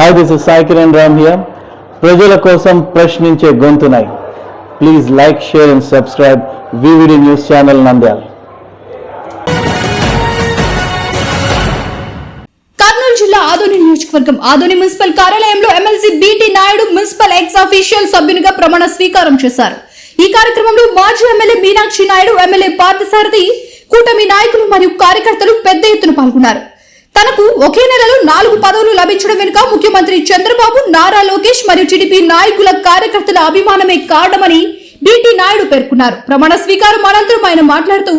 Hi this is Sai Kiran Ram here ప్రజల కోసం ప్రశ్నించే గొంతునై. Please like share and subscribe VVD news channel Nandyal Kurnool జిల్లా ఆదోని నియోజకవర్గం Adoni municipal కార్యాలయంలో MLC BT Naidu municipal ex official సభ్యునిగా ప్రమాణ స్వీకారం చేశారు. ఈ కార్యక్రమంలో మాజీ ఎమ్మెల్యే మీనాక్షి నాయుడు ఎమ్మెల్యే పార్థసారథి కూటమి నాయకులు మరియు కార్యకర్తలు పెద్ద ఎత్తున పాల్గొన్నారు. తనకు ఒకే నెలలో నాలుగు పదవులు లభించడం వెనుక ముఖ్యమంత్రి చంద్రబాబు నారా లోకేష్ మరియు టీడీపీ నాయకుల కార్యకర్తల అభిమానమే కారణమని డిటి నాయుడు పేర్కొన్నారు. ప్రమాణ స్వీకారం అనంతరం ఆయన మాట్లాడుతూ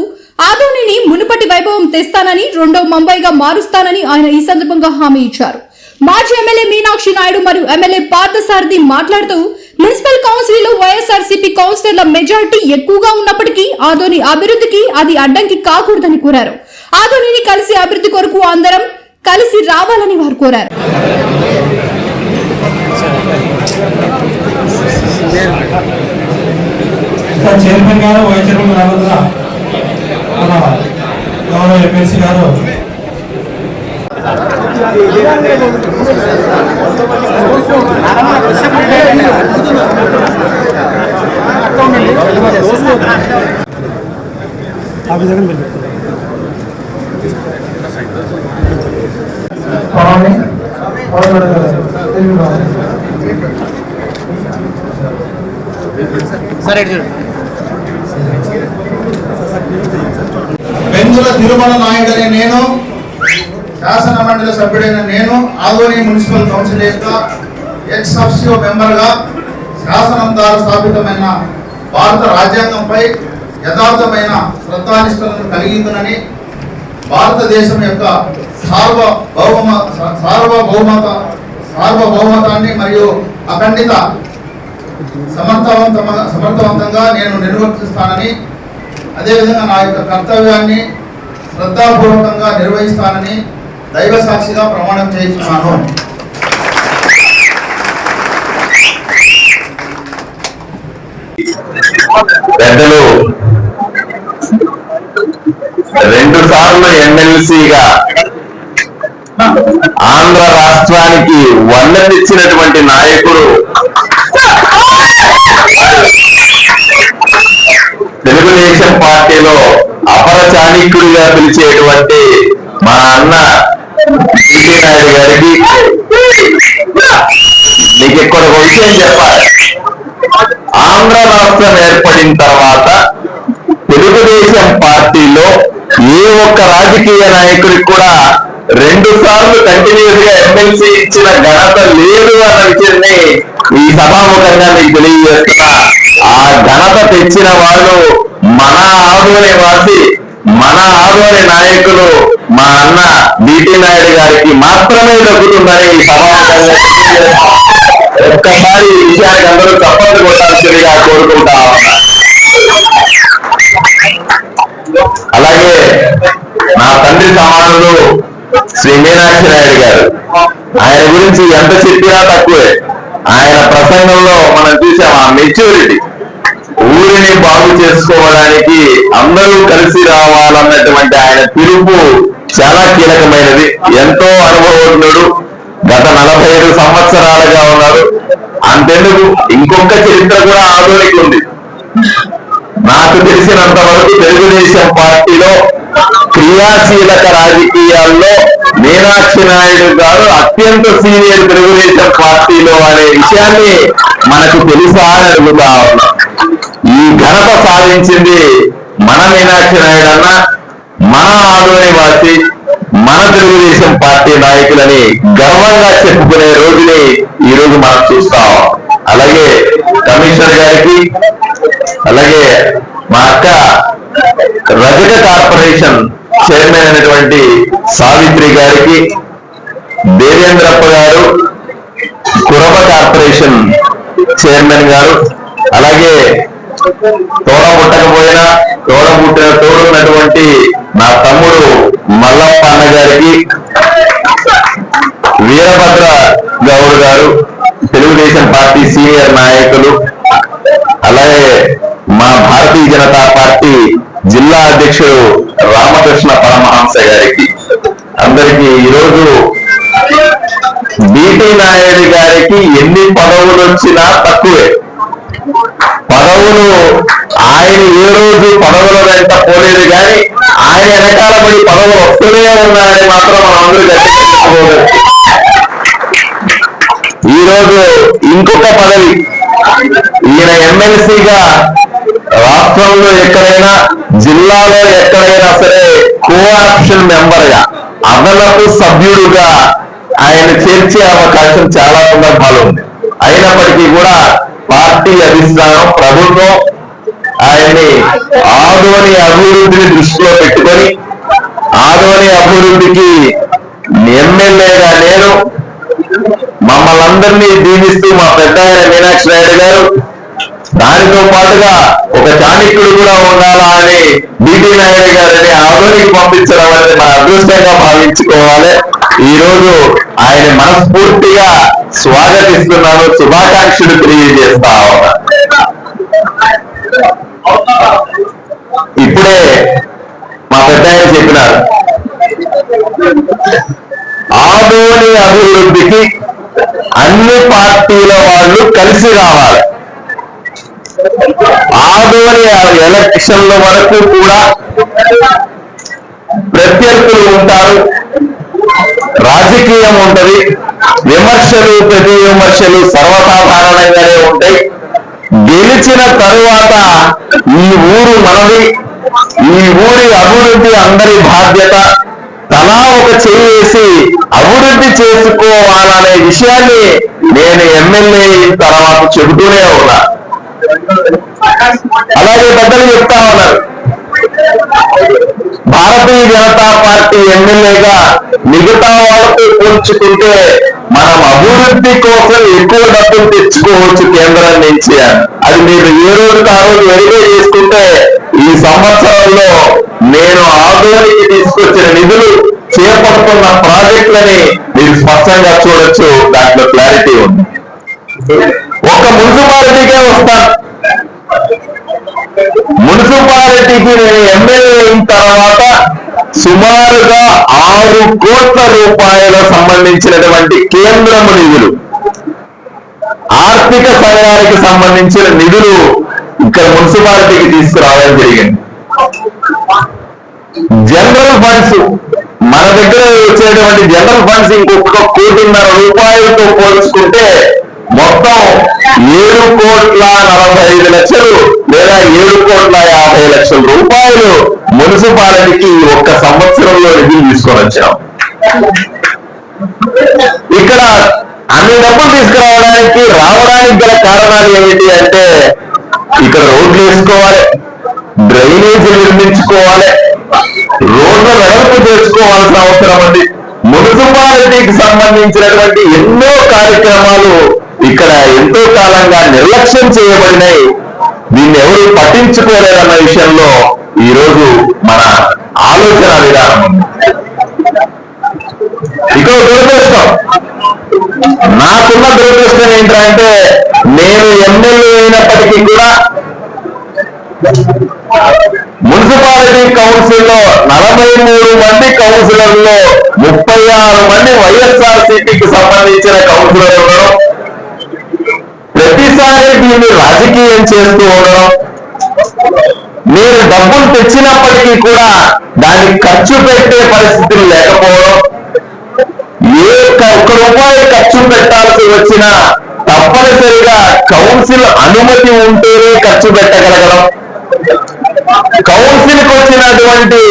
ఆదోనిని మునుపటి వైభవం తెస్తానని రెండో ముంబైగా మారుస్తానని ఆయన ఈ సందర్భంగా హామీ ఇచ్చారు. మాజీ ఎమ్మెల్యే మీనాక్షి నాయుడు మరియు ఎమ్మెల్యే పార్థసారథి మాట్లాడుతూ మున్సిపల్ కౌన్సిల్లో వైఎస్ఆర్సీపీ కౌన్సిలర్ల మెజారిటీ ఎక్కువగా ఉన్నప్పటికీ ఆదోని అభివృద్ధికి అది అడ్డంకి కాకూడదని కోరారు. ఆదోనిని కలిసి అభివృద్ధి కొరకు అందరం కలిసి రావాలని వారు కోరారు. చైర్మన్ గారు వైస్ చైర్మన్ రావద్దా మన గౌరవ ఎమ్మెల్సీ గారు. పవన్ పవన్ రావాలి. పెందుల తిరుమల నాయుడు అనే నేను శాసన మండలి సభ్యుడైన నేను ఆదోని మున్సిపల్ కౌన్సిల్ యొక్క ఎక్స్ అఫ్సియో మెంబర్గా శాసనం ద్వారా స్థాపితమైన భారత రాజ్యాంగంపై యథార్థమైన శ్రద్ధానిష్టలను కలిగిందునని భారతదేశం యొక్క సార్వభౌమ సార్వభౌమత సార్వభౌమతాన్ని మరియు అఖండిత సమర్థవంత సమర్థవంతంగా నేను నిర్వర్తిస్తానని అదేవిధంగా నా యొక్క కర్తవ్యాన్ని శ్రద్ధాపూర్వకంగా నిర్వహిస్తానని దైవ సాక్షిగా ప్రమాణం చేస్తున్నాను పెద్దలు రెండు సార్లు ఎమ్మెల్సీగా ఆంధ్ర రాష్ట్రానికి వన్నెత్తిచ్చినటువంటి నాయకుడు. తెలుగుదేశం పార్టీలో అపర చాణిక్యుడిగా పిలిచేటువంటి మా అన్న నాయుడు గారికి మీకు ఇక్కడ ఒక విషయం చెప్పాలి. ఆంధ్ర రాష్ట్రం ఏర్పడిన తర్వాత తెలుగుదేశం పార్టీలో ఏ ఒక్క రాజకీయ నాయకుడికి కూడా రెండు సార్లు కంటిన్యూస్గా ఎమ్మెల్సీ ఇచ్చిన ఘనత లేదు అన్న విషయాన్ని ఈ సభాముఖంగా మీకు తెలియజేస్తున్నా. ఆ ఘనత తెచ్చిన వాళ్ళు మన ఆదోని వాసి మన ఆదోని నాయకులు మా అన్న బిటి నాయుడు గారికి మాత్రమే దక్కుతుందని ఈ సభాముఖంగా ఒక్కసారి ఈ విషయానికి అందరూ తప్పదు కొట్టాల్సిందిగా కోరుకుంటా అలాగే నా తండ్రి సమానులు శ్రీ మీనాక్షి నాయుడు గారు. ఆయన గురించి ఎంత చెప్పినా తక్కువే. ఆయన ప్రసంగంలో మనం చూసాం ఆ మెచ్యూరిటీ. ఊరిని బాగు చేసుకోవడానికి అందరూ కలిసి రావాలన్నటువంటి ఆయన పిలుపు చాలా కీలకమైనది. ఎంతో అనుభవజ్ఞుడు. గత నలభై ఐదు సంవత్సరాలుగా ఉన్నారు అంతెందుకు? ఇంకొక చరిత్ర కూడా ఆధునిక ఉంది నాకు తెలిసినంత వరకు తెలుగుదేశం పార్టీలో క్రియాశీలక రాజకీయాల్లో మీనాక్షి నాయుడు గారు అత్యంత సీనియర్ తెలుగుదేశం పార్టీలో అనే విషయాన్ని మనకు తెలుసా అని అడుగుతా ఈ ఘనత సాధించింది మన మీనాక్షి నాయుడు అన్న మన ఆదోని వాసి మన తెలుగుదేశం పార్టీ నాయకులని గర్వంగా చెప్పుకునే రోజుని ఈ రోజు మనం చూస్తాం అలాగే కమిషనర్ గారికి అలాగే మా అక్క రజక కార్పొరేషన్ చైర్మన్ అయినటువంటి సావిత్రి గారికి దేవేంద్రప్ప గారు కురబ కార్పొరేషన్ చైర్మన్ గారు అలాగే తోడ పుట్టకపోయినా తోడ పుట్టిన తోడున్నటువంటి నా తమ్ముడు మల్లప్ప అన్న గారికి వీరభద్ర గౌడ్ గారు తెలుగుదేశం పార్టీ సీనియర్ నాయకులు అలాగే మా భారతీయ జనతా పార్టీ జిల్లా అధ్యక్షుడు మాంస గారికి. అందరికి ఈరోజు బిటి నాయుడు గారికి ఎన్ని పదవులు వచ్చినా తక్కువే. పదవులు ఆయన ఏ రోజు పదవుల వెంట పోలేదు కానీ ఆయన వెనకాల పడి పదవులు వస్తూనే ఉన్నాయని మాత్రం మనం అందరూ గట్టిగా ఈరోజు ఇంకొక పదవి. ఈయన ఎమ్మెల్సీగా రాష్ట్రంలో ఎక్కడైనా జిల్లాలో ఎక్కడైనా సరే కోఆప్షన్ మెంబర్గా. అదనపు సభ్యుడుగా ఆయన చేర్చే అవకాశం చాలా సందర్భాలు ఉంది. అయినప్పటికీ కూడా పార్టీ అధిష్టానం ప్రభుత్వం ఆయన్ని ఆదోని అభివృద్ధిని దృష్టిలో పెట్టుకొని ఆదోని అభివృద్ధికి ఎమ్మెల్యేగా నేను మమ్మల్ని అందరినీ దీవిస్తూ మా పెద్ద ఆయన మీనాక్షి నాయుడు గారు దానితో పాటుగా ఒక చాణిక్యుడు కూడా ఉండాలా అని బిటి నాయుడు గారిని ఆదోనికి పంపించడం అనేది మన అదృష్టంగా భావించుకోవాలి. ఈ రోజు ఆయన మనస్ఫూర్తిగా స్వాగతిస్తున్నాను. శుభాకాంక్షలు తెలియజేస్తా ఇప్పుడే మా పెద్ద ఆయన చెప్పినారు. ఆదోని అభివృద్ధికి అన్ని పార్టీల వాళ్ళు కలిసి రావాలి. ఆదోని ఎలక్షన్ల వరకు కూడా ప్రత్యర్థులు ఉంటారు. రాజకీయం ఉంటది. విమర్శలు ప్రతి విమర్శలు సర్వసాధారణంగానే ఉంటాయి. గెలిచిన తరువాత ఈ ఊరు మనది. ఈ ఊరి అభివృద్ధి అందరి బాధ్యత. తలా ఒక చేసి అభివృద్ధి చేసుకోవాలనే విషయాన్ని నేను ఎమ్మెల్యే తర్వాత చెబుతూనే ఉన్నా. అలాగే పెద్దలు చెప్తా ఉన్నారు. భారతీయ జనతా పార్టీ ఎమ్మెల్యేగా మిగతా వాళ్ళతో పోల్చుకుంటే మనం అభివృద్ధి కోసం ఎక్కువ డబ్బులు తెచ్చుకోవచ్చు కేంద్రం నుంచి అది మీరు ఏ రోజు ఆ రోజు వెరిఫై చేసుకుంటే ఈ సంవత్సరంలో నేను ఆదోనికి తీసుకొచ్చిన నిధులు చేపడుతున్న ప్రాజెక్టులని మీరు స్పష్టంగా చూడొచ్చు. దాంట్లో క్లారిటీ ఉంది. ఒక మున్సిపాలిటీకే వస్తాను మున్సిపాలిటీకి నేను ఎమ్మెల్యే అయిన తర్వాత సుమారుగా ఆరు కోట్ల రూపాయల సంబంధించినటువంటి కేంద్రము నిధులు ఆర్థిక సహాయానికి సంబంధించిన నిధులు ఇక్కడ మున్సిపాలిటీకి తీసుకురావడం జరిగింది. జనరల్ ఫండ్స్ మన దగ్గర వచ్చేటువంటి జనరల్ ఫండ్స్ ఇంకొక కోటిన్నర రూపాయలతో పోల్చుకుంటే మొత్తం ఏడు కోట్ల నలభై ఐదు లక్షలు లేదా ఏడు కోట్ల యాభై లక్షల రూపాయలు మున్సిపాలిటీకి ఈ ఒక్క సంవత్సరంలో నిధులు తీసుకొని వచ్చాం. ఇక్కడ అన్ని డబ్బులు తీసుకురావడానికి రావడానికి గల కారణాలు ఏమిటి అంటే ఇక్కడ రోడ్లు వేసుకోవాలి డ్రైనేజీ నిర్మించుకోవాలి రోడ్ల వెడల్పు చేసుకోవాల్సిన అవసరం ఉంది. మున్సిపాలిటీకి సంబంధించినటువంటి ఎన్నో కార్యక్రమాలు ఇక్కడ ఎంతో కాలంగా నిర్లక్ష్యం చేయబడినాయి. దీన్ని ఎవరు పట్టించుకోలేదన్న విషయంలో ఈ రోజు మన ఆలోచన విధానం. ఉంది ఇక దురదృష్టం. నాకున్న దురదృష్టం ఏంటంటే నేను ఎమ్మెల్యే అయినప్పటికీ కూడా మున్సిపాలిటీ కౌన్సిల్లో నలభై మూడు మంది కౌన్సిలర్లో ముప్పై ఆరు మంది వైఎస్ఆర్ సిటీకి సంబంధించిన కౌన్సిలర్ ఉండడం దీన్ని రాజకీయం చేస్తూ ఉండడం. మీరు డబ్బులు తెచ్చినప్పటికీ కూడా దాన్ని ఖర్చు పెట్టే పరిస్థితులు లేకపోవడం. ఏ ఒక్క రూపాయి ఖర్చు పెట్టాల్సి వచ్చినా తప్పనిసరిగా కౌన్సిల్ అనుమతి ఉంటేనే ఖర్చు పెట్టగలగడం. కౌన్సిల్కి వచ్చినటువంటి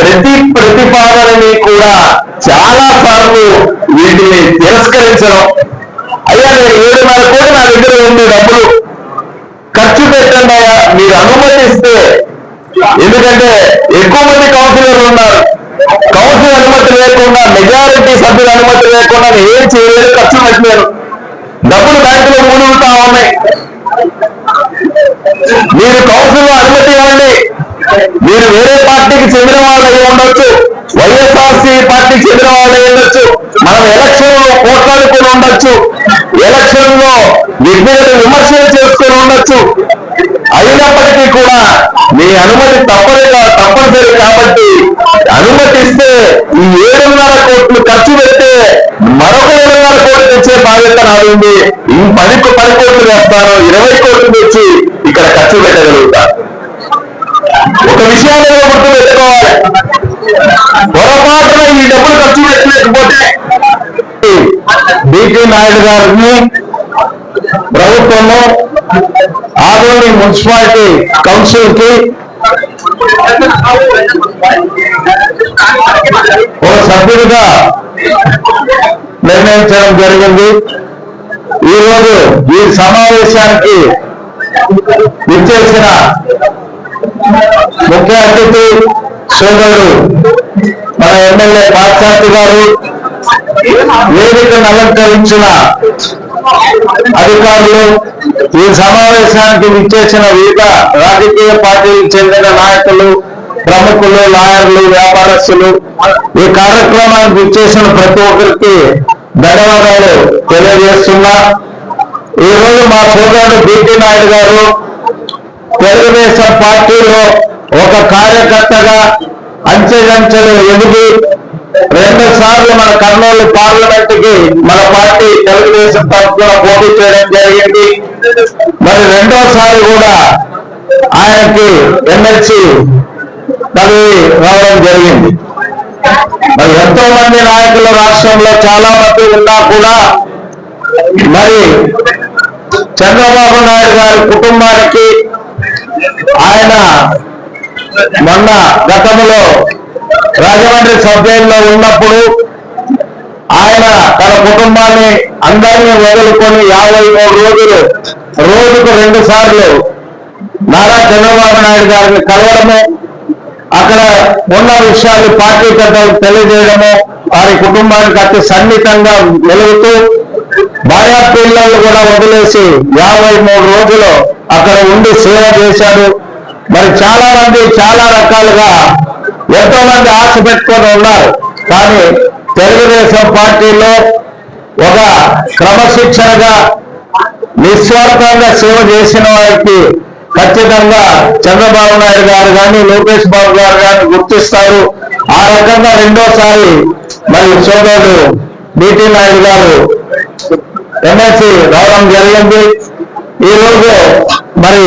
ప్రతి ప్రతిపాదనని కూడా చాలా సార్లు వీటిని తిరస్కరించడం. అయ్యా నేను ఏడున్నర కోటి నా దగ్గర ఉంది డబ్బులు. ఖర్చు పెట్టండి అయ్యా మీరు అనుమతిస్తే. ఎందుకంటే ఎక్కువ మంది కౌన్సిలర్లు ఉన్నారు. కౌన్సిల్ అనుమతి లేకుండా మెజారిటీ సభ్యుల అనుమతి లేకుండా నేను ఏం చేయలేదు ఖర్చు పెట్టలేను డబ్బులు బ్యాంకులో మూలుగుతా ఉన్నాయి. మీరు కౌన్సిల్ అనుమతి ఇవ్వండి. మీరు వేరే పార్టీకి చెందిన వాళ్ళు అయి ఉండొచ్చు. వైఎస్ఆర్సీ పార్టీకి చెందిన వాళ్ళు ఉండొచ్చు? మనం ఎలక్షన్లో పోట్లాడుకుని ఉండొచ్చు. ఎలక్షన్లో విజ్ఞత విమర్శలు చేసుకొని ఉండొచ్చు. అయినప్పటికీ కూడా మీ అనుమతి తప్పనిగా తప్పనిసరి కాబట్టి అనుమతిస్తే ఈ ఏడున్నర కోట్లు ఖర్చు పెడితే మరొక ఏడున్నర కోట్లు తెచ్చే బాధ్యత నాది ఉంది. ఈ పది పది కోట్లు వేస్తాను ఇరవై కోట్లు తెచ్చి ఇక్కడ ఖర్చు పెట్టగలుగుతాను ఒక విషయాన్ని గుర్తు పెట్టుకోవాలి పొరపాటున ఈ డబ్బులు ఖర్చు పెట్టలేకపోతే డికే నాయుడు గారిని ప్రభుత్వము ఆదోని మున్సిపాలిటీ కౌన్సిల్కి ఒక సభ్యుడిగా నిర్ణయించడం జరిగింది. ఈరోజు ఈ సమావేశానికి ఇచ్చేసిన ముఖ్య అతిథి సోదరుడు మన ఎమ్మెల్యే పాశ్చాత్య గారు వేదికను అలంకరించిన అధికారులు ఈ సమావేశానికి విచ్చేసిన వివిధ రాజకీయ పార్టీలకు చెందిన నాయకులు ప్రముఖులు లాయర్లు వ్యాపారస్తులు ఈ కార్యక్రమానికి విచ్చేసిన ప్రతి ఒక్కరికి ధన్యవాదాలు తెలియజేస్తున్నా. ఈ రోజు మా సోదరుడు బిటి నాయుడు గారు తెలుగుదేశం పార్టీలో ఒక కార్యకర్తగా అంచెలంచెలు ఎదిగి రెండు సార్లు మన కర్నూలు పార్లమెంట్కి మన పార్టీ తెలుగుదేశం తరఫున పోటీ చేయడం జరిగింది. మరి రెండోసారి కూడా ఆయనకి ఎమ్మెల్సీ పదవి రావడం జరిగింది. మరి ఎంతో మంది నాయకులు రాష్ట్రంలో చాలా మంది ఉన్నా కూడా మరి చంద్రబాబు నాయుడు గారి కుటుంబానికి ఆయన మొన్న గతంలో రాజమండ్రి సభ్యుల్లో ఉన్నప్పుడు ఆయన తన కుటుంబాన్ని అందరినీ వదులుకొని యాభై మూడు రోజులు రోజుకు రెండు సార్లు నారా చంద్రబాబు నాయుడు గారిని కలవడము అక్కడ ఉన్న విషయాలు పార్టీ పెద్దలకు తెలియజేయడము వారి కుటుంబానికి అతి సన్నిహితంగా మెలుగుతూ భార్యా పిల్లలు కూడా వదిలేసి యాభై మూడు రోజులు అక్కడ ఉండి సేవ చేశాడు. మరి చాలా మంది చాలా రకాలుగా ఎంతో మంది ఆశ పెట్టుకొని ఉన్నారు. కానీ తెలుగుదేశం పార్టీలో ఒక క్రమశిక్షణగా నిస్వార్థంగా సేవ చేసిన వారికి ఖచ్చితంగా చంద్రబాబు నాయుడు గారు కానీ లోకేష్ బాబు గారు కానీ గుర్తిస్తారు. ఆ రకంగా రెండోసారి మరి సోదరుడు బీటీ నాయుడు గారు ఎమ్మెల్సీ రావడం జరిగింది. ఈ మరి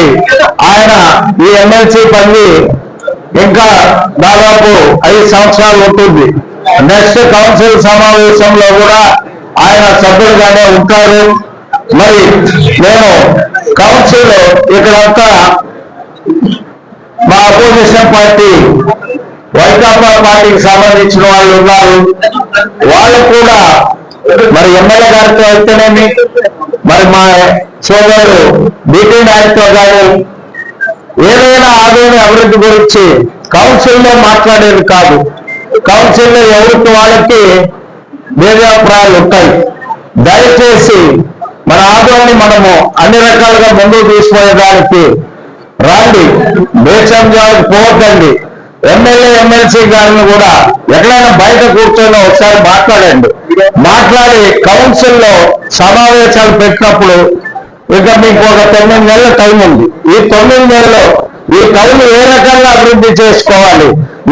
ఆయన ఈ ఎమ్మెల్సీ పని ఇంకా దాదాపు ఐదు సంవత్సరాలు ఉంటుంది. నెక్స్ట్ కౌన్సిల్ సమావేశంలో కూడా ఆయన సభ్యులుగానే ఉంటారు. మరి నేను కౌన్సిల్ ఇక్కడంతా మా అపోజిషన్ పార్టీ వైకాపా పార్టీకి సంబంధించిన వాళ్ళు ఉన్నారు. వాళ్ళు కూడా మరి ఎమ్మెల్యే గారితో అయితేనేమి? మరి మా చేయగలరు బీటీ నాయుడుతో కానీ ఏదైనా ఆదాయం అభివృద్ధి గురించి కౌన్సిల్లో మాట్లాడేది కాదు. కౌన్సిల్లో ఎవరికి వాళ్ళకి భేదాభిప్రాయాలు ఉంటాయి. దయచేసి మన ఆదాయాన్ని మనము అన్ని రకాలుగా ముందుకు తీసుకునేదానికి రాండి. దేశంజాలకు పోవద్దండి. ఎమ్మెల్యే ఎమ్మెల్సీ గారిని కూడా ఎక్కడైనా బయట కూర్చొని ఒకసారి మాట్లాడండి. మాట్లాడి కౌన్సిల్లో సమావేశాలు పెట్టినప్పుడు ఇంకా మీకు ఒక తొమ్మిది నెలల టైం ఉంది. ఈ తొమ్మిది నెలలో ఈ టైం ఏ రకంగా అభివృద్ధి చేసుకోవాలి?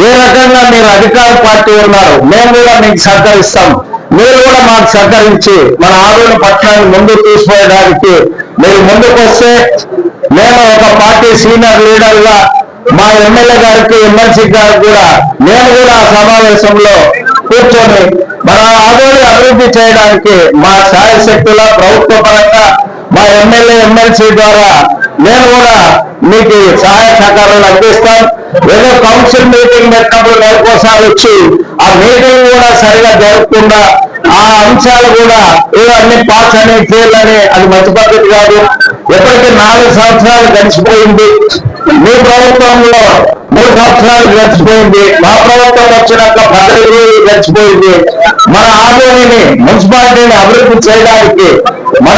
ఏ రకంగా మీరు అధికార పార్టీ ఉన్నారు? మేము కూడా మీకు సహకరిస్తాం. మీరు కూడా మాకు సహకరించి మన ఆరోగ్య పట్టణాన్ని ముందుకు తీసుకుపోయడానికి మీరు ముందుకు వస్తే మేము ఒక పార్టీ సీనియర్ లీడర్గా మా ఎమ్మెల్యే గారికి ఎమ్మెల్సీ గారికి కూడా నేను కూడా ఆ సమావేశంలో కూర్చొని మన ఆదోళి అభివృద్ధి చేయడానికి మా సాయశక్తుల ప్రభుత్వ పరంగా మా ఎమ్మెల్యే ఎమ్మెల్సీ ద్వారా నేను కూడా మీకు సహాయ సహకారాలు అందిస్తాను ఏదో కౌన్సిల్ మీటింగ్ పెట్టినప్పుడు నెలకోసారి వచ్చి ఆ మీటింగ్ కూడా సరిగా జరగకుండా ఆ అంశాలు కూడా ఏదో అన్ని పాస్ అని ఫెయిల్ అని అది మంచి పద్ధతి కాదు. ఎప్పటికీ నాలుగు సంవత్సరాలు గడిచిపోయింది. మీ ప్రభుత్వంలో మూడు సంవత్సరాలు గడిచిపోయింది. మా ప్రభుత్వం వచ్చినాక పదహైదు రోజులు గడిచిపోయింది. మన ఆదోనిని మున్సిపాలిటీని అభివృద్ధి చేయడానికి మన